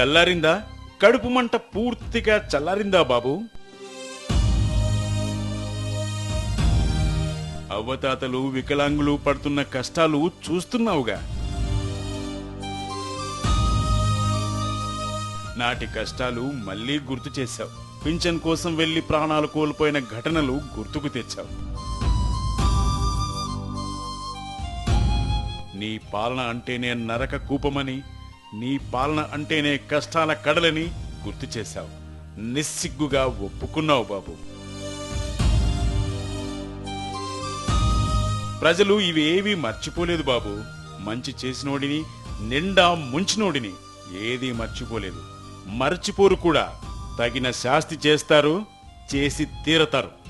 చల్లారిందా? కడుపు మంట పూర్తిగా చల్లారిందా బాబు? అవ్వతాతలు వికలాంగులు పడుతున్న కష్టాలు చూస్తున్నావుగా. నాటి కష్టాలు మళ్ళీ గుర్తు చేశావు. పింఛన్ కోసం వెళ్ళి ప్రాణాలు కోల్పోయిన ఘటనలు గుర్తుకు తెచ్చావు. నీ పాలన అంటేనే నరక కూపమని నీ పాలన అంటేనే కష్టాల కడలని గుర్తు చేశావు. నిస్సిగ్గుగా ఒప్పుకున్నావు బాబు. ప్రజలు ఇవేవీ మర్చిపోలేదు బాబు. మంచి చేసినోడిని నిండా ముంచినోడిని ఏదీ మర్చిపోలేదు. మర్చిపోరు కూడా. తగిన శాస్తి చేస్తారు చేసి తీరతారు.